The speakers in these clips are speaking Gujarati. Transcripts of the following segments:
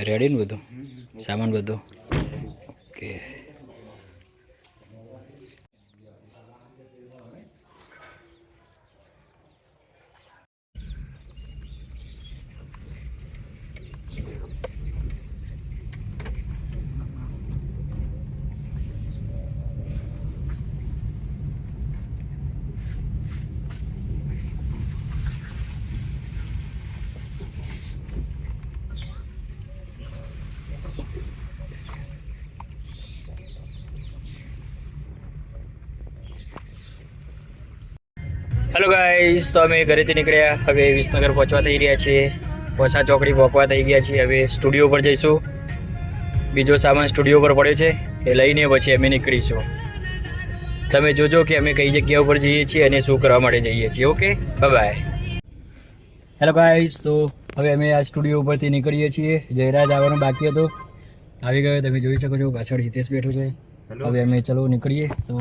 રેડી ને બધું સામાન બધું ઓકે હેલો ગાઈસ તો અમે ઘરેથી નીકળ્યા. હવે વિસનગર પહોંચવા થઈ રહ્યા છીએ. પોસા ચોકડી પહોંચવા થઈ ગયા છીએ. હવે સ્ટુડિયો પર જઈશું. બીજો સામાન સ્ટુડિયો પર પડ્યો છે એ લઈને પછી અમે નીકળીશું. તમે જોજો કે અમે કઈ જગ્યા ઉપર જઈએ છીએ અને શું કરવા માટે જઈએ છીએ ઓકે? બાય હેલો ગાઈસ તો હવે અમે આ સ્ટુડિયો ઉપરથી નીકળીએ છીએ. જયરાજ આવવાનું બાકી હતો. આવી ગયો. તમે જોઈ શકો છો પાછળ હિતેશ બેઠું છે. હવે અમે ચલો નીકળીએ. તો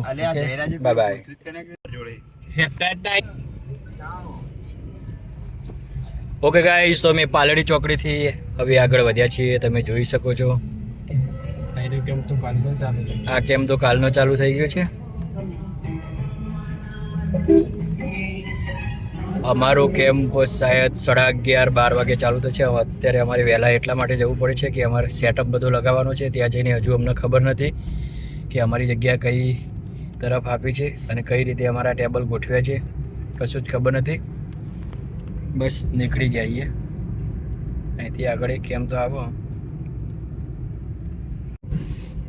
બાય બાય ઓકે ગાઈસ તો અમે પાલડી ચોકડીથી હવે આગળ વધ્યા છીએ. તમે જોઈ શકો છો. આ કેમ તો કાલનો ચાલુ થઈ ગયો છે. અમારો કેમ્પ શાયદ સાડા અગિયાર બાર વાગે ચાલુ થશે. અત્યારે અમારે વહેલા એટલા માટે જવું પડે છે કે અમારે સેટઅપ બધો લગાવવાનો છે. ત્યાં જઈને હજુ અમને ખબર નથી કે અમારી જગ્યા કઈ તરફ આપી છે અને કઈ રીતે અમારા ટેબલ ગોઠવ્યા છે, કશું જ ખબર નથી. બસ નીકળી જઈએ. અહીંથી આગળ કેમ તો આવો.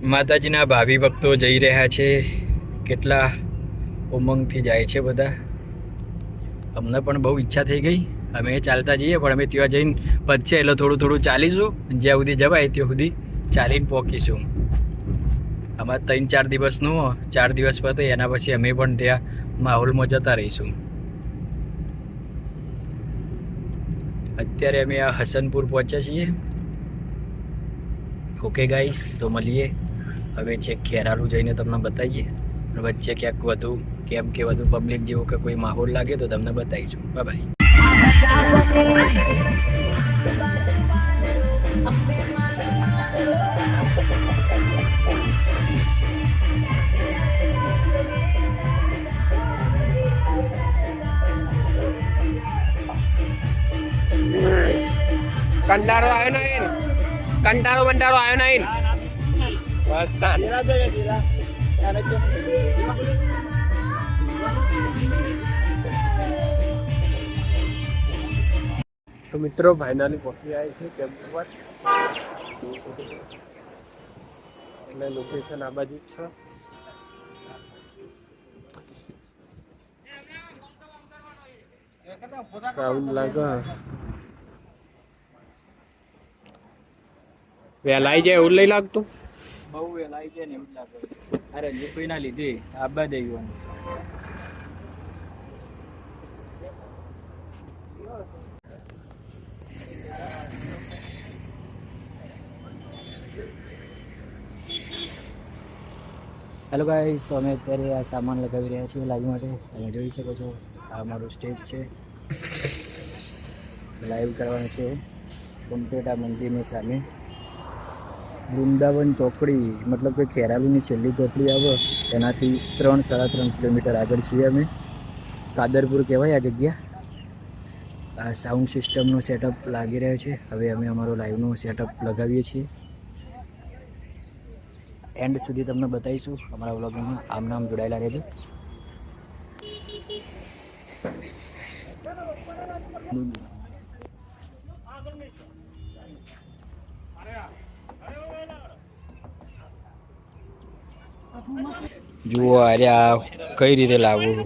માતાજીના ભાવિ ભક્તો જઈ રહ્યા છે. કેટલા ઉમંગથી જાય છે બધા. અમને પણ બહુ ઈચ્છા થઈ ગઈ. અમે ચાલતા જઈએ, પણ અમે ત્યાં જઈને પતશે એટલે થોડું થોડું ચાલીશું. જ્યાં સુધી જવાય ત્યાં સુધી ચાલીને પહોંચીશું અમારે ત્રણ, ચાર દિવસનું, ચાર દિવસ પતે, એના પછી અમે પણ ત્યાં માહોલમાં જતા રહીશું. અત્યારે અમે આ હસનપુર પહોંચ્યા છીએ. ઓકે ગાઈસ તો મળીએ. હવે છે ખેરાલુ જઈને તમને બતાવીએ. વચ્ચે ક્યાંક વધુ, કેમ કે વધુ પબ્લિક જેવો કે કોઈ માહોલ લાગે તો તમને બતાવીશું. બાય કંટાળો આવ્યો નહીં કંટાળો બંટાળો આવ્યો નહીં બસ તાન. તો મિત્રો ફાઇનલી પહોંચી આવી છે કેમ્પ પર એટલે લોકેશન આ બાજુ જ છે સાઉન્ડ લાગે વહેલાઈ જાય એવું લઈ લાગતું? બહુ વહેલા આવી જાય ને એવું લાગે. અરે લીપીના લીધે આબા દઈ હેલો ગાઈસ તો અમે અત્યારે આ સામાન લગાવી રહ્યા છીએ લાઈવ માટે. તમે જોઈ શકો છો આ અમારું સ્ટેજ છે. લાઈવ કરવાનું છે. કમ્પ્લીટ આ મંદિરની સામે. વૃંદાવન ચોકડી, મતલબ કે ખેરાલુની છેલ્લી ચોકડી આવે, એનાથી ત્રણ સાડા ત્રણ કિલોમીટર આગળ છીએ અમે. કાદરપુર કહેવાય આ જગ્યા. આ સાઉન્ડ સિસ્ટમનો સેટઅપ લાગી રહ્યો છે. હવે અમે અમારો લાઈવનો સેટઅપ લગાવીએ છીએ. એન્ડ સુધી તમને બતાવીશું અમારા વ્લોગમાં આમ નામ જોડાયેલા રહેજો. જુઓ અરે આ કઈ રીતે લાવવું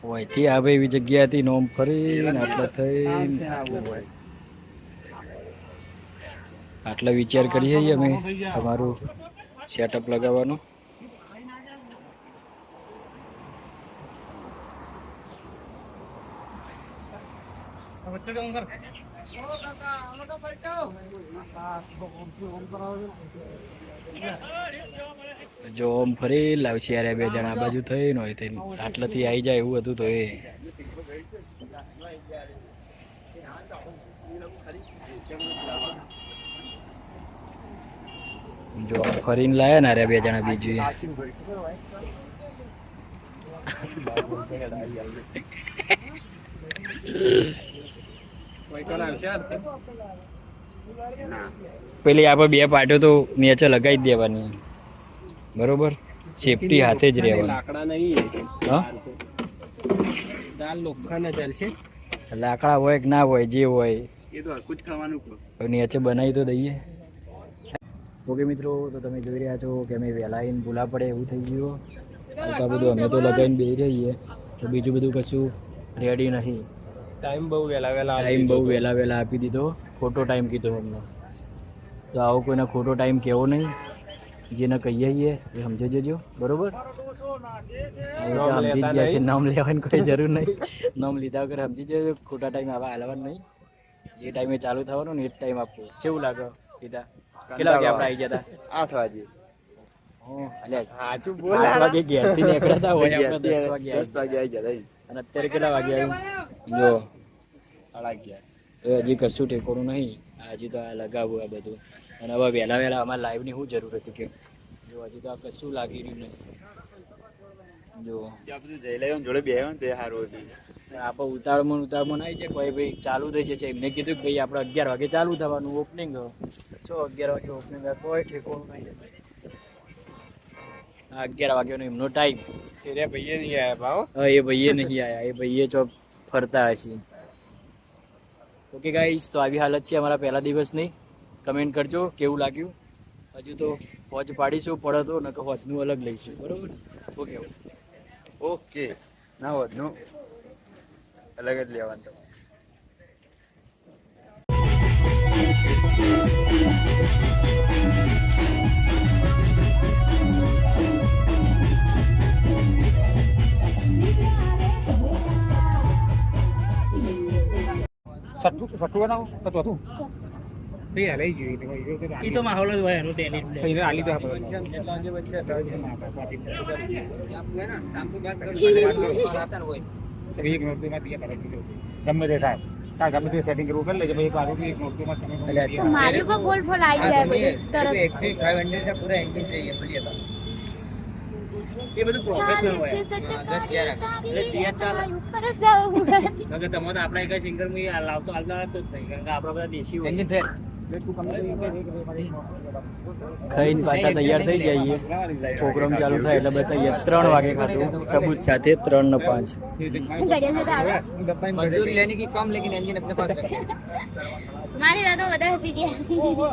હોયથી આવે એવી જગ્યાથી નોમ ફરીને આટલા થઈને આટલા વિચાર કરીએ અમે તમારું સેટઅપ લગાવવાનું. જો આમ ફરી લાવશે અરે બે જણા બાજુ થઈ ન હોય આટલાથી આવી જાય એવું હતું તો એ. જો ફરીને લાયા ને અરે બે જણા બીજું પેલી આપણે બે પાટો તો નીચે લગાવી જ દેવાની. બરોબર? સેફટી હાથે જ રહેવાની. લાકડા નહીં દાલ લોખંડ ચાલશે લાકડા હોય કે ના હોય જે હોય. એ તો હરકું જ ખાવાનું નીચે બનાવી તો દઈએ. ઓકે મિત્રો તો તમે જોઈ રહ્યા છો કે અમે વહેલા આવીને ભૂલા પડે એવું થઈ ગયું. આ બધું અમે તો લગાવીને બેસી રહીએ. તો બીજું બધું કશું રેડી નહીં. ટાઈમ બહુ વહેલા વહેલા ટાઈમ બહુ વહેલા વહેલા આપી દીધો. ખોટો ટાઈમ કીધો અમને તો આવો કોઈને ખોટો ટાઈમ કહેવો નહીં જેને કહીએ છીએ એ સમજી જજો. બરોબર? આ રીતે સમજી જ ગયા છે નામ લેવાની કોઈ જરૂર નહીં. નામ લીધા વગર સમજી જજો ખોટા ટાઈમ આવા હાલવાનું નહીં. જે ટાઈમે ચાલુ થવાનું ને એ જ ટાઈમ આપવો. કેવું લાગે પિતા કેટલા વાગે આપણે આવી ગયા હતા? આઠ વાગે. હં, અલ્યા સાચું આઠ વાગે ઘેરથી નીકળ્યા હોય આપણે દસ વાગે દસ વાગે આવી ગયા અને અત્યારે કેટલા વાગે આવ્યું? જો. અગિયાર. હજી કશું ટેકોનું નહીં. હજી તો આ લગાવવું આ બધું. અને હવે વહેલા વહેલા અમારે લાઈવની શું જરૂર હતી કે જો હજી તો આ કશું લાગી રહ્યું નહીં. જો. બધું જઈ જોડે બેહ્યો ને તે સારું હતું. આપણે ઉતાળમાં ઉતાળમાં આવી છે કોઈ ભાઈ ચાલુ થઈ જશે. એમને કીધું કે ભાઈ આપણે અગિયાર વાગે ચાલુ થવાનું ઓપનિંગ છો અગિયાર વાગે ઓપનિંગ કોઈ ઠેકોનું નહીં. અગિયાર વાગ્યાનો એમનો ટાઈમ એ ભાઈએ નહીં આવ્યા ભાવ? હા એ ભાઈએ નહીં આવ્યા એ ભાઈએ જો ફરતા હશે. ઓકે ગાઈસ તો આવી હાલત છે અમારા પહેલા દિવસની. કમેન્ટ કરજો કેવું લાગ્યું? હજુ તો હોજ પાડીશું પડે તો નકર હોજનું અલગ લઈશું. બરોબર? ઓકે ઓકે ના હોજનું. અલગ જ લેવાનું સઠ્ઠું સઠ્ઠું બનાવો તો ચોથું નહીં લઈ ગયું એ તો માહોલ જ હોય એનું ટેલી એને આલી દો એક નોટમાં દિયા કરે ગમે તે થાય તા ગમે તે સેટિંગ કરવું કરી લેજે પછી એક આરોપી એક નોટમાં સમય મારી આવી જાય બધું તરત એ બધું પ્રોફેશનલ હોય. દસ અગિયાર એટલે ત્યાં ચાલે. કે તમે તો આપણા એક સિંગર હું લાવતો હાલતો હતો જ નહીં. કારણ કે આપણા બધા દેશી હોય. ફેર. ખાઈને પાછા તૈયાર થઈ જઈએ. પ્રોગ્રામ ચાલુ થાય એટલે બધા તૈયાર ત્રણ વાગે ખાતું સબૂત સાથે ત્રણ ને પાંચ. મજદૂરી લેની કી કમ લેકિન એન્જિન અપને પાસ મારી વાતો બધા હસી ગયા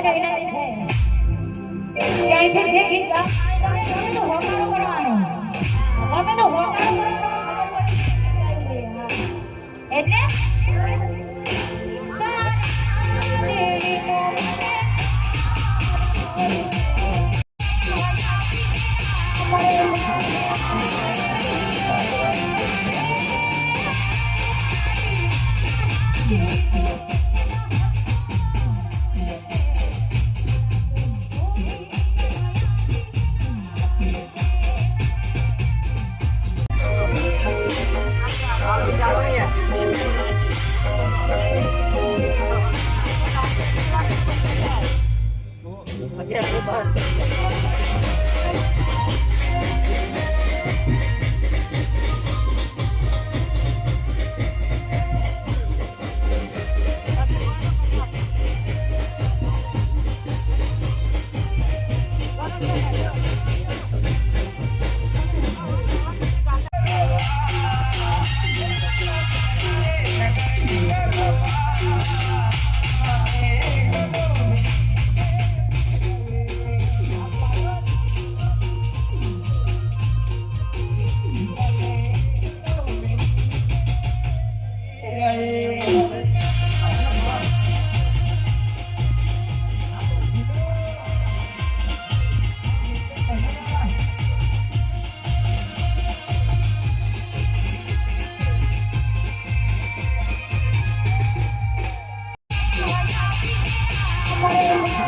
છે. તો હોકારો કરવાનો. એટલે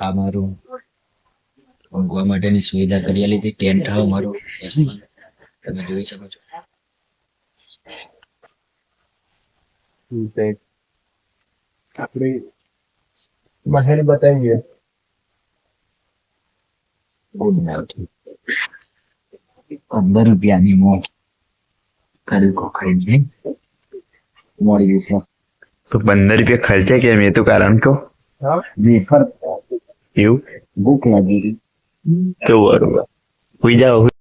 આ મારું ઊંઘવા માટેની સુવિધા કરી લીધી ટેન્ટ મારું. તમે જોઈ શકો છો. આપણે બહાર બતાવીએ ગુડ નાઇટ પંદર રૂપિયાની મોજ. કરી ખરીદી મળી છે તો પંદર રૂપિયા ખર્ચે કેમ એ તો કારણ કહો? એવું? ભૂખ લાગી. તો બરોબર. સુઈ જાઓ